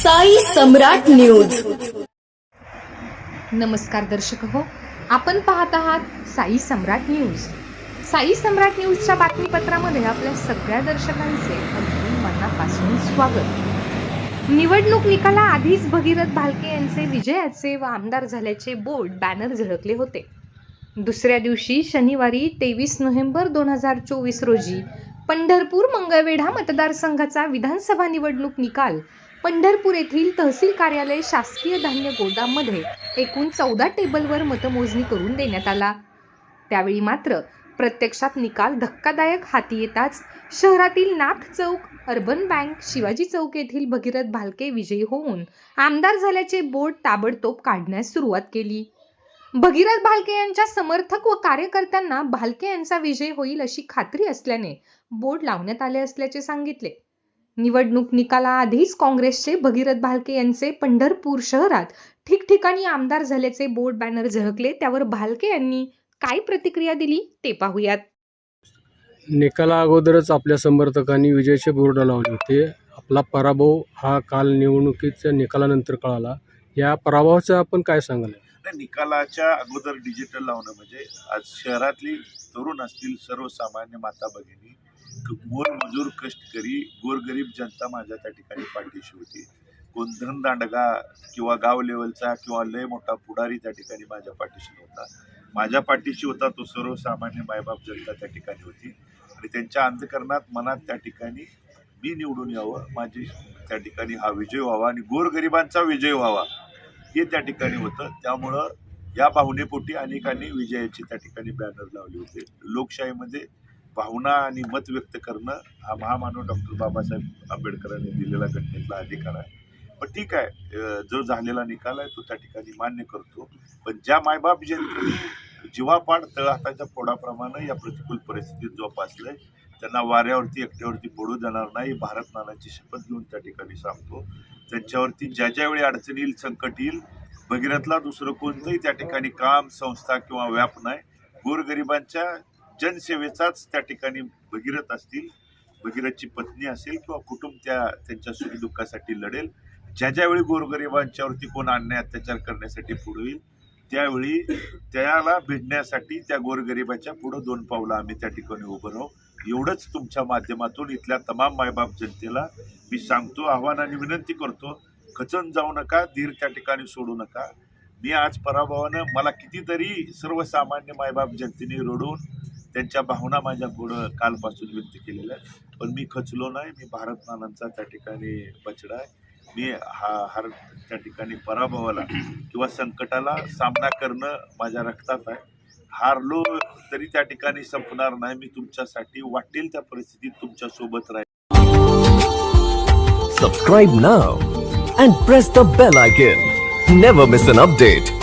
Sai Samrat news. नमस्कार दर्शक हो आपण पाहत आहात साई सम्राट न्यूज. साई सम्राट न्यूजच्या बातमीपत्रामध्ये आपल्या सगळ्या दर्शकांचे अगदी मनापासून स्वागत. निवडणूक निकाला आधीच भगीरथ भालके यांचे विजयाचे व आमदार झाल्याचे बोर्ड बॅनर झळकले होते. दुसऱ्या दिवशी शनिवारी तेवीस नोव्हेंबर दोन हजार चोवीस रोजी पंढरपूर मंगळवेढा मतदारसंघाचा विधानसभा निवडणूक निकाल पंढरपूर येथील तहसील कार्यालय शासकीय धान्य गोदाममध्ये एकूण चौदा टेबलवर मतमोजणी करून देण्यात आला. त्यावेळी मात्र प्रत्यक्षात निकाल धक्कादायक हाती येताच शहरातील नाथ चौक अर्बन बँक शिवाजी चौक येथील भगीरथ भालके विजयी होऊन आमदार झाल्याचे बोर्ड ताबडतोब काढण्यास सुरुवात केली. भगीरथ भालके यांच्या समर्थक व कार्यकर्त्यांना भालके यांचा विजय होईल अशी खात्री असल्याने बोर्ड लावण्यात आले असल्याचे सांगितले. निवडणूक निकालाआधीच काँग्रेसचे भगीरथ भालके यांचे पंढरपूर शहरात ठिकठिकाणी आमदार झाल्याचे बोर्ड बॅनर झळकले. त्यावर भालके यांनी काय प्रतिक्रिया दिली ते पाहूयात. निकाला अगोदरच आपल्या समर्थकांनी विजयाचे बोर्ड लावले होते. आपला पराभव हा काल निवडणुकीच्या निकालानंतर कळाला. या पराभवाचं आपण काय सांगाल? निकालाच्या अगोदर डिजिटल लावणं म्हणजे आज शहरातली तरुण असतील सर्वसामान्य माता भगिनी मोल मजूर कष्टकरी गोरगरीब जनता माझ्या त्या ठिकाणी पाठीशी होती. कोण दांडगा किंवा गाव लेवलचा किंवा लय मोठा पुढारी त्या ठिकाणी माझ्या पाठीशी नव्हता. माझ्या पाठीशी होता तो सर्वसामान्य मायबाप जनता त्या ठिकाणी होती. आणि त्यांच्या अंधकरणात मनात त्या ठिकाणी मी निवडून यावं माझी त्या ठिकाणी हा विजय व्हावा आणि गोरगरिबांचा विजय व्हावा हे त्या ठिकाणी होतं. त्यामुळं या भावनेपोटी अनेकांनी विजयाची त्या ठिकाणी बॅनर लावले होते. लोकशाहीमध्ये भावना आणि मत व्यक्त करणं हा महामानव डॉक्टर बाबासाहेब आंबेडकरांनी दिलेला घटनेतला अधिकार आहे. पण ठीक आहे जो झालेला निकाल आहे तो त्या ठिकाणी मान्य करतो. पण ज्या मायबाप जयंती जीवापाड तळहाताच्या पोडाप्रमाणे या प्रतिकूल परिस्थितीत जोपासलंय त्यांना वाऱ्यावरती एकट्यावरती पडू देणार नाही भारत नानाची शपथ घेऊन त्या ठिकाणी सांगतो. त्यांच्यावरती ज्या ज्या वेळी अडचण येईल संकट येईल भगीरथला दुसरं कोणतंही त्या ठिकाणी काम संस्था किंवा व्याप नाही. गोरगरिबांच्या जनसेवेचाच त्या ठिकाणी भगीरथ असतील भगीरथची पत्नी असेल किंवा कुटुंब त्या त्यांच्या सुखदुःखासाठी लढेल. ज्या ज्यावेळी गोरगरिबांच्यावरती कोण अन्याय अत्याचार करण्यासाठी पुढे येईल त्यावेळी त्याला भिडण्यासाठी त्या गोरगरिबाच्या पुढं दोन पावलं आम्ही त्या ठिकाणी उभं राहू. एवढंच तुमच्या माध्यमातून इथल्या तमाम मायबाप जनतेला मी सांगतो आव्हान आणि विनंती करतो खचून जाऊ नका धीर त्या ठिकाणी सोडू नका. मी आज पराभवानं मला कितीतरी सर्वसामान्य मायबाप जनतेने रडून त्यांच्या भावना माझ्या पुढं कालपासून व्यक्त केलेल्या आहेत. पण मी खचलो नाही. मी भारत नानांचा त्या ठिकाणी बचडा आहे. मी हा हर त्या ठिकाणी पराभवाला किंवा संकटाला सामना करणं माझ्या रक्तात आहे. हारलो तरी त्या ठिकाणी संपणार नाही. मी तुमच्यासाठी वाटेल त्या परिस्थितीत तुमच्यासोबत राहील. Subscribe now and press the bell icon never miss an update